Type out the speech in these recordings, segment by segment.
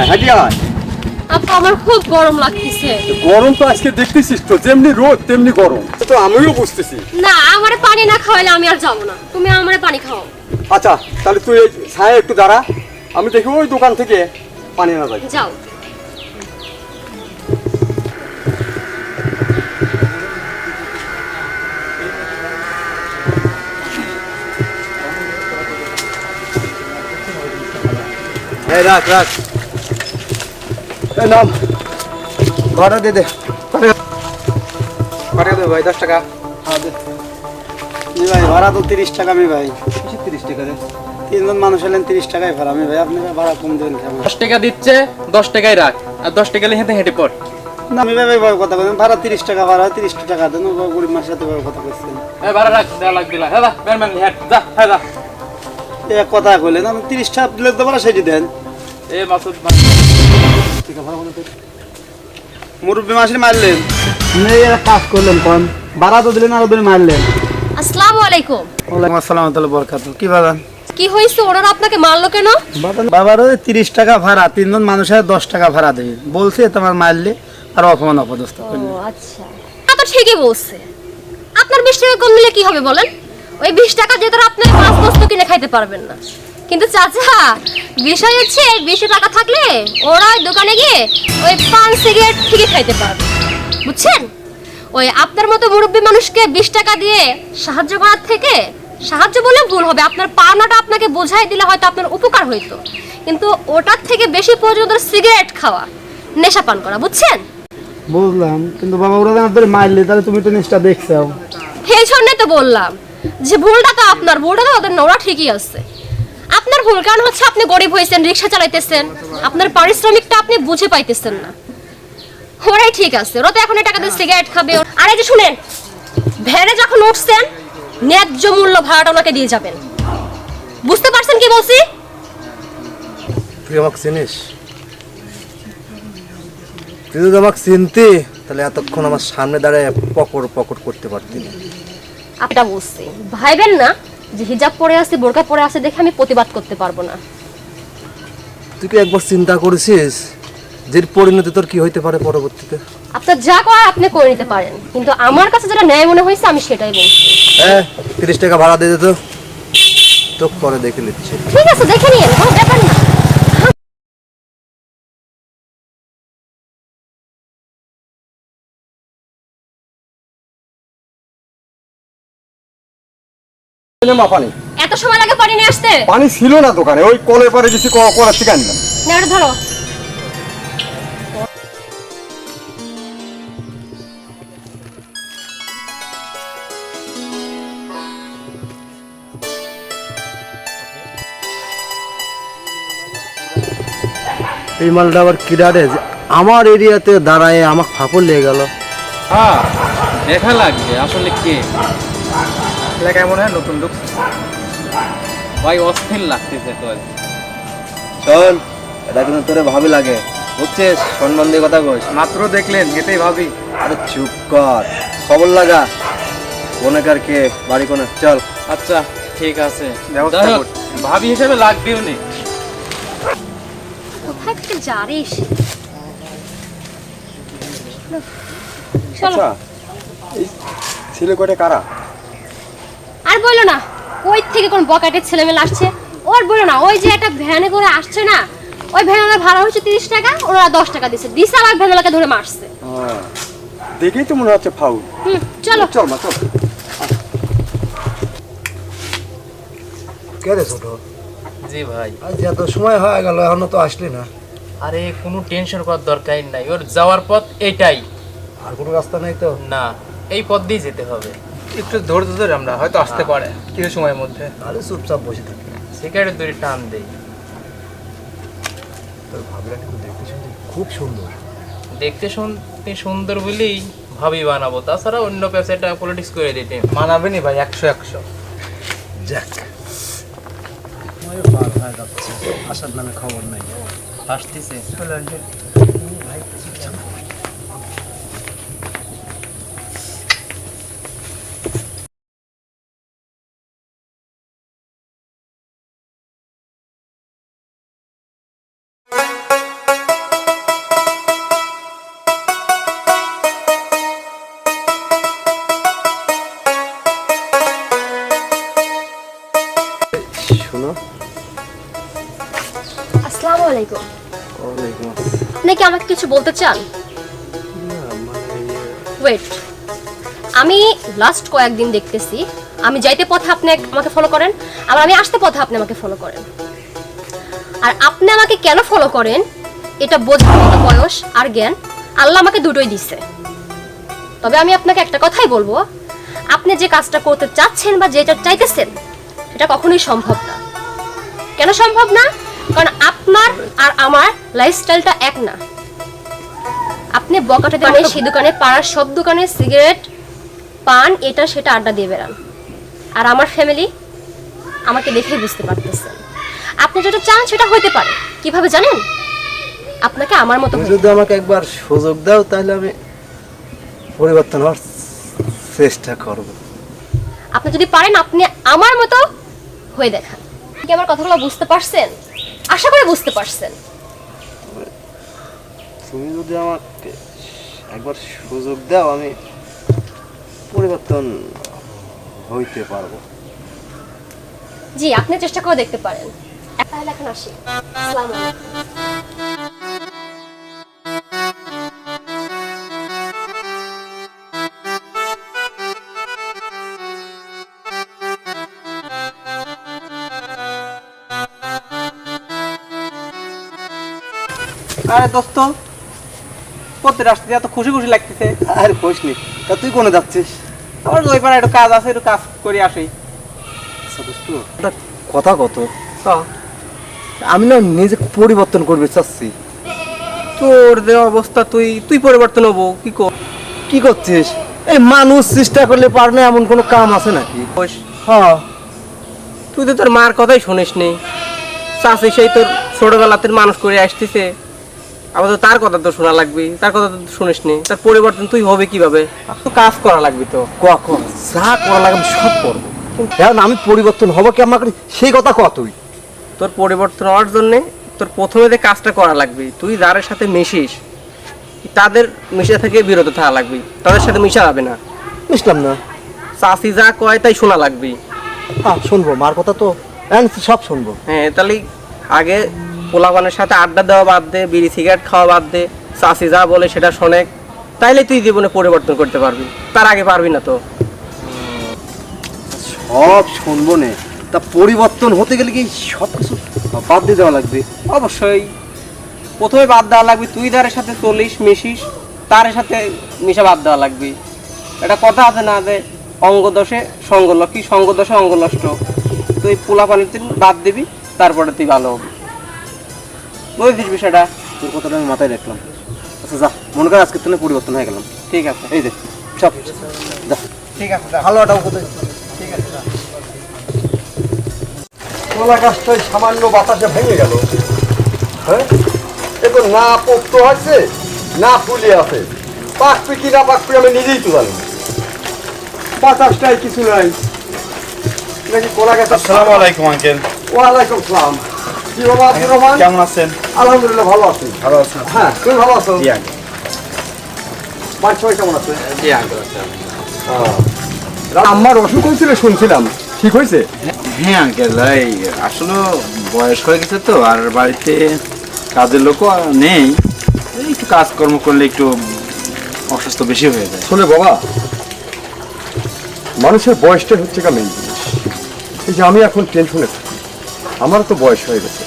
আয় হাঁটি আয়। আপা আমার খুব গরম লাগতেছে। গরম তো আজকে দেখতেছিস তো যেমনি রোদ তেমনি গরম। তো আমিও বুঝতেছি। না আমারে পানি না খাওয়াইলে আমি আর যাব না। তুমি আমারে পানি খাও আচ্ছা তাহলে তুই ছায়া একটু দাঁড়া। আমি দেখি ওই দোকান থেকে পানি না যাই যাও। রাখ রাখ। নাম। ভাড়া দে দে। পাঠিয়ে দেবো ভাই দশ টাকা। জি ভাই ভাড়া তো তিরিশ টাকা আমি ভাই। তিরিশ টাকা রে? তিনজন মানুষ এলেন তিরিশ টাকায় ভাড়া আমি ভাই আপনি ভাড়া কম দেবেন দশ টাকা দিচ্ছে দশ টাকায় রাখ। আর দশ টাকা হেঁটে হেঁটে পড়। না আমি ভাই ভাই কথা বলেন। ভাড়া তিরিশ টাকা ভাড়া তিরিশ টাকা দেন। গরিব সাথে কথা বলছেন এই ভাড়া রাখ দেওয়া লাগবে হ্যাঁ হ্যাঁ যা হ্যাঁ যা। এক কথা কইলেন। আমি তিরিশ টাকা দিলে তো ভাড়া সেটি দেন। এ মাসুদ ভাই মুরব্বী মাসে মারলেন নেই কাজ করলেন কোন? তো দিলেন আর ওদের মারলেন আসসালামু আলাইকুম। ওয়ালাইকুম আসসালাম তাহলে বরকাত কি বাদান কি হয়েছে ওনারা আপনাকে মারলো কেন? বাবার ওই তিরিশ টাকা ভাড়া তিনজন মানুষের দশ টাকা ভাড়া দেবে বলছে তোমার মারলে আর অপমান অপদস্থ। করলে আচ্ছা। তো ঠিকই বলছে। আপনার বিশ টাকা কম দিলে কি হবে বলেন? ওই বিশ টাকা দিয়ে তো আপনি মাছ বস্তু কিনে খাইতে পারবেন না। কিন্তু চাচা বিষয় হচ্ছে বিশ টাকা থাকলে ওরা দোকানে গিয়ে ওই পান সিগারেট ঠিকই খাইতে পারবে। বুঝছেন? ওই আপনার মতো মুরব্বী মানুষকে বিশ টাকা দিয়ে সাহায্য করার থেকে সাহায্য বলে ভুল হবে। আপনার পাওনাটা আপনাকে বোঝাই দিলে হয়তো আপনার উপকার হইতো। কিন্তু ওটার থেকে বেশি পর্যন্ত সিগারেট খাওয়া নেশা পান করা বুঝছেন? বুঝলাম কিন্তু বাবা ওরা মারলে তাহলে তুমি তো জিনিসটা দেখছ। এই জন্যই তো বললাম। যে ভুলটা তো আপনার, ভুলটা তো ওদের নোরা ঠিকই আছে। আপনার ভুল কারণ হচ্ছে আপনি গরিব হয়েছেন, রিক্সা চালাইতেছেন। আপনার পারিশ্রমিকটা আপনি বুঝে পাইতেছেন না। ওরাই ঠিক আছে, ওরা তো এখন টাকা দিয়ে সিগারেট খাবে। আর যে শুনেন, ভ্যানে যখন উঠছেন, ন্যায্য মূল্য ভাড়াটা ওনাকে দিয়ে যাবেন। বুঝতে পারছেন কি বলছি? তুই চিনিস? তুই যদি আমাকে চিনতি, তাহলে এতক্ষণ আমার সামনে দাঁড়ায় পকড় পকড় করতে পারতি না। এটা বলছি ভাইবেন না যে হিজাব পরে আছে বোরকা পরে আছে দেখে আমি প্রতিবাদ করতে পারব না। তুই কি একবার চিন্তা করেছিস যে পরিণতি তোর কি হইতে পারে পরবর্তীতে? আপনার যা করার আপনি করে নিতে পারেন কিন্তু আমার কাছে যেটা ন্যায় মনে হয়েছে আমি সেটাই বলছি। হ্যাঁ তিরিশ টাকা ভাড়া দিয়ে দে তো। তো পরে দেখে নিচ্ছি। ঠিক আছে দেখে নিন কোনো ব্যাপার না। পানি। এত সময় লাগে পানি নিয়ে আসতে? পানি ছিল না দোকানে ওই কলের পরে গেছি ক- থেকে আনলাম। না ধরো। এই মালটা আবার কিরারে আমার এরিয়াতে দাঁড়ায় আমার ফাঁপড় লেগে গেল। হ্যাঁ দেখা লাগবে আসলে কে? এলাকায় মনে হয় নতুন লোক ভাই অস্থির লাগতেছে তো আজ। শোন এটা কিন্তু তোরে ভাবে লাগে। বুঝছিস? সম্মান দিয়ে কথা কইস। মাত্র দেখলেন এটাই ভাবি। আরে চুপ কর। খবর লাগা? কোনেকার কে বাড়ি কোনে? চল। আচ্ছা ঠিক আছে। ভাবি হিসেবে লাগবেও নি। কোথায় থেকে জারিস চলো আচ্ছা ছেলে কয়টা কারা? বলল না ওই থেকে কোন বকাটের ছেলেমেলে আসছে? ওর বলল না ওই যে একটা ভ্যানে করে আসছে না ওই ভ্যানে ভাড়া হচ্ছে তিরিশ টাকা ওরা দশ টাকা দিচ্ছে দিছে আর ভ্যানওয়ালাকে ধরে মারছে। হ্যাঁ দেখেই তো মনে হচ্ছে ফাউল চলো। চল মা চল। কে রে ছোট? জি ভাই। আজ এত সময় হয়ে গেল এখনও তো আসলি না। আরে কোনো টেনশন করার দরকার নাই। ওর যাওয়ার পথ এটাই। আর কোনো রাস্তা নেই তো? না এই পথ দিয়ে যেতে হবে। একটু ধৈর্য ধরে আমরা হয়তো আসতে পারে কিছু সময়ের মধ্যে। আরে চুপচাপ বসে থাকি। সিগারেট দড়ি টান দেই। তোর ভাবলা কিন্তু দেখতে শুনতে খুব সুন্দর। দেখতে শুনতে সুন্দর বলেই ভাবি বানাবো। তাছাড়া অন্য পেশাটা পলিটিক্স করে দিতে। মানাবে নি ভাই একশো একশো। যাক। আসার নামে খবর নাই। আসতেছে। চলে আসবে। বলতে চান? ওয়েট আমি লাস্ট কয়েকদিন দেখতেছি। আমি যাইতে পথে আপনি আমাকে ফলো করেন, আবার আমি আসতে পথে আপনি আমাকে ফলো করেন। আর আপনি আমাকে কেন ফলো করেন? এটা বোঝার মতো বয়স আর জ্ঞান আল্লাহ আমাকে দুটোই দিছে। তবে আমি আপনাকে একটা কথাই বলব, আপনি যে কাজটা করতে চাচ্ছেন বা যেটা চাইতেছেন এটা কখনোই সম্ভব না। কেন সম্ভব না? কারণ আপনার আর আমার লাইফস্টাইলটা এক না। আপনি বকাটা দোকানে সেই দোকানে পাড়ার সব দোকানে সিগারেট পান এটা সেটা আড্ডা দিয়ে বেড়ান। আর আমার ফ্যামিলি আমাকে দেখেই বুঝতে পারতেছেন আপনি যেটা চান সেটা হইতে পারে। কীভাবে জানেন? আপনাকে আমার মতো যদি আমাকে একবার সুযোগ দাও তাহলে আমি পরিবর্তন হওয়ার চেষ্টা করব। আপনি যদি পারেন আপনি আমার মতো হয়ে দেখান। কি আমার কথাগুলো বুঝতে পারছেন? আশা করি বুঝতে পারছেন। তুমি যদি আমাকে একবার সুযোগ দাও আমি পরিবর্তন হইতে পারব। জি আপনি চেষ্টা করে দেখতে পারেন। তাহলে এখন আসি। আসসালামু আলাইকুম। আরে দোস্ত পড়তে আসতে এত খুশি খুশি লাগতেছে। আর কোষ নি তা তুই কোনে যাচ্ছিস? আমার ওই পাড়ায় একটু কাজ আছে একটু কাজ করে আসি। আচ্ছা কথা কত? আমি না নিজে পরিবর্তন করবে চাচ্ছি। তোর যে অবস্থা তুই তুই পরিবর্তন হব কি কর? কি করছিস? এই মানুষ চেষ্টা করলে পার না এমন কোনো কাম আছে নাকি? হ্যাঁ তুই তো তোর মার কথাই শুনিস নি চাষি সেই তোর ছোটবেলাতে মানুষ করে আসতেছে। তো তার কথা তো শোনা লাগবে তার কথা তো শুনিস নি। তার পরিবর্তন তুই হবে কীভাবে? তো কাজ করা লাগবে তো। কখন যা করা লাগবে সব করব। এখন আমি পরিবর্তন হব কি আমাকে সেই কথা কত তুই। তোর পরিবর্তন হওয়ার জন্যে তোর প্রথমে যে কাজটা করা লাগবে তুই যাদের সাথে মিশিস তাদের মিশে থেকে বিরত থাকা লাগবে। তাদের সাথে মিশা যাবে না। বুঝলাম না। চাষি যা কয় তাই শোনা লাগবে। হ্যাঁ শুনব মার কথা তো এখন সব শুনব। হ্যাঁ তাহলে আগে পোলাপানের সাথে আড্ডা দেওয়া বাদ দে, বিড়ি সিগারেট খাওয়া বাদ দে, চাষি যা বলে সেটা শোনে, তাইলে তুই জীবনে পরিবর্তন করতে পারবি। তার আগে পারবি না তো। সব শুনব নে। তা পরিবর্তন হতে গেলে কি সব কিছু বাদ দিয়ে দেওয়া লাগবে? অবশ্যই। প্রথমে বাদ দেওয়া লাগবে, তুই যার সাথে চলিস, মিশিস, তার সাথে মিশা বাদ দেওয়া লাগবে। এটা কথা আছে না যে অঙ্গ দোষে সঙ্গ কি অঙ্গ নষ্ট তুই পোলা পানিতে বাদ দিবি, তারপরে তুই ভালো হবি। বুঝেছিস বিষয়টা। তোর কথাটা আমি মাথায় রাখলাম। আচ্ছা যা মনে কর আজকে তুমি পরিবর্তন হয়ে গেলাম। ঠিক আছে। এই যে সব যা। ঠিক আছে ভালো একটা কোথায় কলা গাছটাই সামান্য বাতাসে ভেঙে গেল। হ্যাঁ? না পোক্ত আছে না ফুলে আছে। কি না আমি নিজেই তো জানি বাতাসটাই কিছু নাই। নাকি কলা গাছ আসসালামু আলাইকুম আঙ্কেল। ওয়ালাইকুম সালাম। কি বাবা আব্দুর রহমান? কেমন আছেন? আলহামদুলিল্লাহ ভালো আছি। ভালো আছেন? হ্যাঁ তুমি ভালো আছো? জি আঙ্কেল। বাড়ির সবাই কেমন আছে? জি আঙ্কেল আমার অসুখ হয়েছিল শুনছিলাম। ঠিক হয়েছে হ্যাঁ আঙ্কেল এই আসলে বয়স হয়ে গেছে তো আর বাড়িতে কাজের লোকও নেই। এই একটু কাজকর্ম করলে একটু অসুস্থ বেশি হয়ে যায়। শোনে বাবা মানুষের বয়সটা হচ্ছে মেন জিনিস। এই যে আমি এখন টেনশনে থাকি আমার তো বয়স হয়ে গেছে।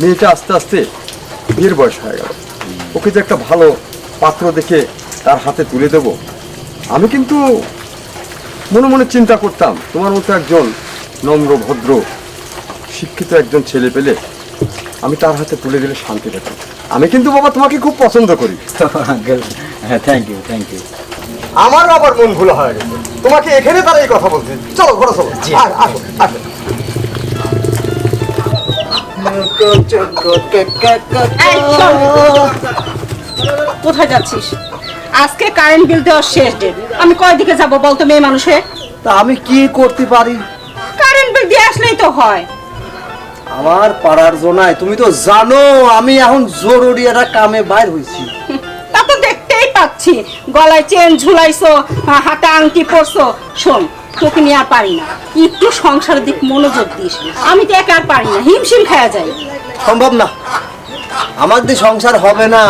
মেয়েটা আস্তে আস্তে বিয়ের বয়স হয়ে গেল। ওকে যে একটা ভালো পাত্র দেখে তার হাতে তুলে দেব আমি কিন্তু মনে মনে চিন্তা করতাম তোমার মতো একজন নম্র ভদ্র শিক্ষিত একজন ছেলে পেলে আমি তার হাতে তুলে দিলে শান্তি পেতাম। আমি কিন্তু বাবা তোমাকে খুব পছন্দ করি। হ্যাঁ থ্যাংক ইউ থ্যাংক ইউ আমারও আবার মন ভুলো হয়ে গেছে। তোমাকে এখানে তারা এই কথা বলছে চলো ঘরে চলো। আসো আসো। কোথায় যাচ্ছিস? আজকে কারেন্ট বিল দেওয়ার শেষ ডেট আমি কয় দিকে যাব বলতো মেয়ে মানুষে? তা আমি কি করতে পারি? কারেন্ট বিল দিয়ে আসলেই তো হয়। আমার পাড়ার জোনায় তুমি তো জানো আমি এখন জরুরি একটা কামে বাইর হয়েছি। তা তো দেখতেই পাচ্ছি। গলায় চেন ঝুলাইছো হাতে আংটি পরছো। শোন তোকে নিয়ে আর পারি না। একটু সংসারের দিক মনোযোগ দিস। আমি তো একা আর পারি না হিমশিম খাওয়া যায় সম্ভব না। আমার দিয়ে সংসার হবে না।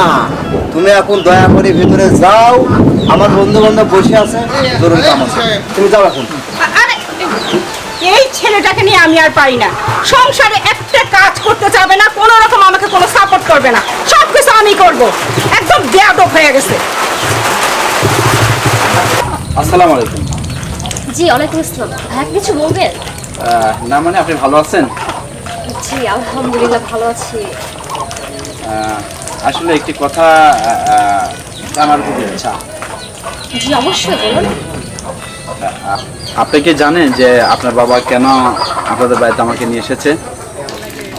তুমি এখন দয়া করে ভিতরে যাও। আমার বন্ধু বান্ধব বসে আছে ধরুন কাম আছে তুমি যাও এখন। আরে এই ছেলেটাকে নিয়ে আমি আর পারি না। সংসারে একটা কাজ করতে যাবে না কোনো রকম আমাকে কোনো সাপোর্ট করবে না। সব কিছু আমি করব। একদম বেয়াদব হয়ে গেছে। আসসালামু আলাইকুম। জি ওয়ালাইকুম আসসালাম। ভাইয়া কিছু বলবেন? না মানে আপনি ভালো আছেন? জি আলহামদুলিল্লাহ ভালো আছি। আসলে একটি কথা জানার খুব ইচ্ছা। জি অবশ্যই বলুন। আপনি কি জানেন যে আপনার বাবা কেন আপনাদের বাড়িতে আমাকে নিয়ে এসেছে?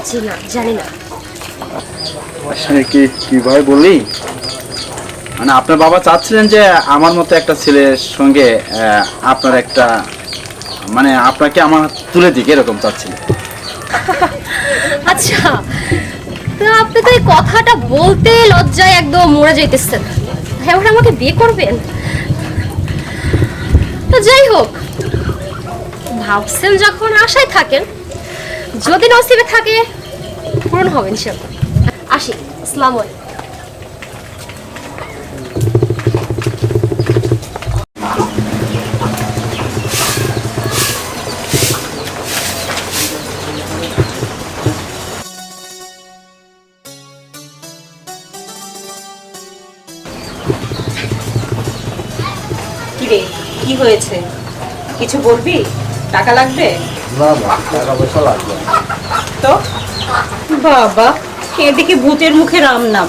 জি না জানি না। আসলে কি কীভাবে বলি? মানে আপনার বাবা চাচ্ছিলেন যে আমার মতো একটা ছেলের সঙ্গে আপনার একটা মানে আপনাকে আমার তুলে দিক, এরকম চাচ্ছিলেন। আচ্ছা তো আপনি তো এই কথাটা বলতে লজ্জায় একদম মরে যাইতেছেন। এবার আমাকে বিয়ে করবেন? তো যাই হোক, ভাবছেন যখন আশায় থাকেন, যদি নসিবে থাকে, পূরণ হবেন ইনশাল্লাহ আসি, আসসালামু আলাইকুম। হয়েছে। কিছু বলবি? টাকা লাগবে? না না টাকা পয়সা লাগবে। তো? বাবা এদিকে ভূতের মুখে রাম নাম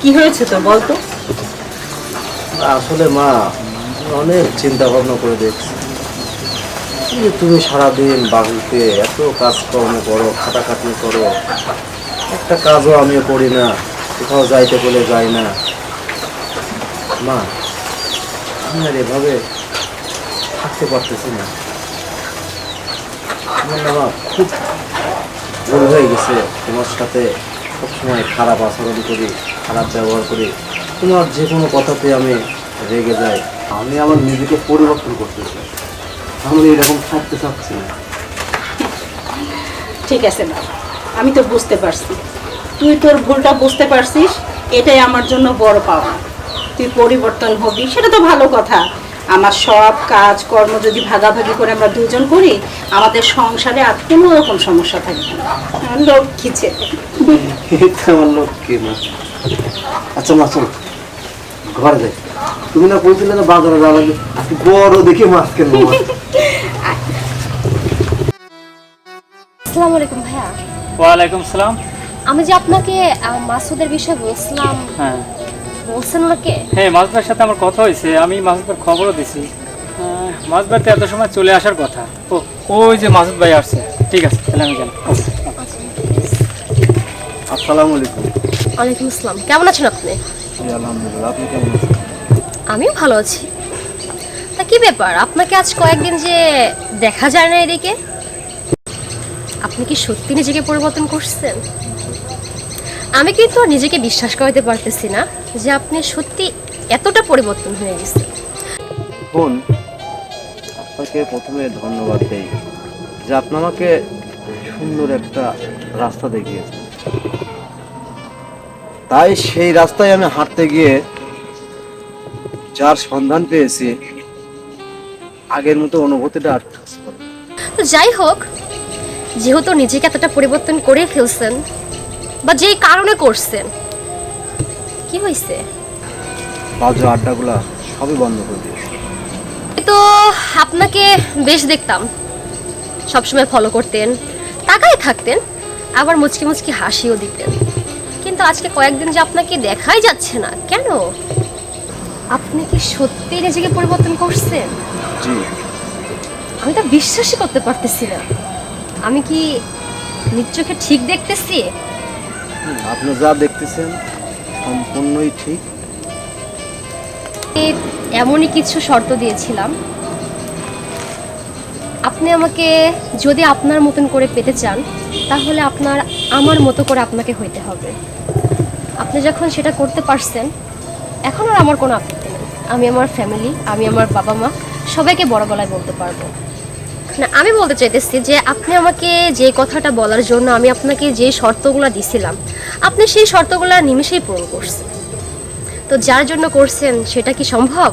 কি হয়েছে তো বলতো আসলে মা অনেক চিন্তা ভাবনা করে দেখছি। যে তুমি সারাদিন বাড়িতে এত কাজকর্ম করো খাটাখাটনি করো। একটা কাজও আমি করি না কোথাও যাইতে বলে যাই না। মা আমি আর এভাবে থাকতে পারতেছি না। আমার না খুব ভুল হয়ে গেছে। তোমার সাথে সবসময় খারাপ আচরণ করি, খারাপ ব্যবহার করি। তোমার যে কোনো কথাতে আমি রেগে যাই। আমি আমার নিজেকে পরিবর্তন করতে চাই আমি এরকম থাকতে চাচ্ছি না। ঠিক আছে, মা। আমি তো বুঝতে পারছি। তুই তোর ভুলটা বুঝতে পারছিস, এটাই আমার জন্য বড় পাওয়া। তুই পরিবর্তন হবি, সেটা তো ভালো কথা। আমার সব কাজ কর্ম যদি ভাগাভাগি করে আমরা দুজন করি আমাদের সংসারে আর কোনো রকম সমস্যা থাকবে না। আমার লক্ষ্মী আমার লক্ষ্মী না আচ্ছা মা চল। ঘরে যাই। তুমি না বলছিলে না বাজারে যাওয়া লাগবে? আজকে বড় দেখে মাছ কেন আসসালামু আলাইকুম ভাইয়া। ওয়ালাইকুম সালাম। আমি যে আপনাকে মাসুদের বিষয়ে বলছিলাম হ্যাঁ। বলছেন হ্যাঁ মাছবার সাথে আমার কথা হয়েছে আমি মাছবার খবরও দিছি। এত সময় চলে আসার কথা। ও ওই যে মাসুদ ভাই আসছে। ঠিক আছে তাহলে আমি গেলাম। আসসালামু আলাইকুম। ওয়ালাইকুম আসসালাম। কেমন আছেন আপনি? আলহামদুলিল্লাহ আপনি কেমন আছেন? আমিও ভালো আছি। তা কি ব্যাপার? আপনাকে আজ কয়েকদিন যে দেখা যায় না এদিকে? আপনি কি সত্যি নিজেকে পরিবর্তন করছেন? আমি কিন্তু নিজেকে বিশ্বাস করাতে পারতেছি না যে আপনি সত্যি এতটা পরিবর্তন হয়ে গেছে বোন আপনাকে প্রথমে ধন্যবাদ দেই যে আপনি আমাকে সুন্দর একটা রাস্তা দেখিয়েছেন তাই সেই রাস্তায় আমি হাঁটতে গিয়ে যার সন্ধান পেয়েছি আগের মতো অনুভূতিটা আর। তো যাই হোক যেহেতু নিজেকে এতটা পরিবর্তন করে ফেলছেন বা যেই কারণে করছেন কি হয়েছে বাজে আড্ডাগুলা সবই বন্ধ করে দিয়েছি। তো আপনাকে বেশ দেখতাম। সবসময় ফলো করতেন টাকায় থাকতেন আবার মুচকি মুচকি হাসিও দিতেন। কিন্তু আজকে কয়েকদিন যে আপনাকে দেখাই যাচ্ছে না কেন? আপনি কি সত্যি নিজেকে পরিবর্তন করছেন? জি। আমি তো বিশ্বাসই করতে পারতেছি না। আমি কি নিজ চোখে ঠিক দেখতেছি? আপনি যা দেখতেছেন সম্পূর্ণই ঠিক। এমনই কিছু শর্ত দিয়েছিলাম। আপনি আমাকে যদি আপনার মতন করে পেতে চান, তাহলে আপনার, আমার মতো করে আপনাকে হইতে হবে। আপনি যখন সেটা করতে পারছেন, এখন আর আমার কোনো আপত্তি নেই। আমি আমার ফ্যামিলি আমি আমার বাবা মা সবাইকে বড় গলায় বলতে পারব। না, আমি বলতে চাইতেছি যে আপনি আমাকে যে কথাটা বলার জন্য আমি আপনাকে যে শর্তগুলো দিছিলাম, আপনি সেই শর্তগুলো নিমেষেই পূরণ করছেন। তো যার জন্য করছেন, সেটা কি সম্ভব?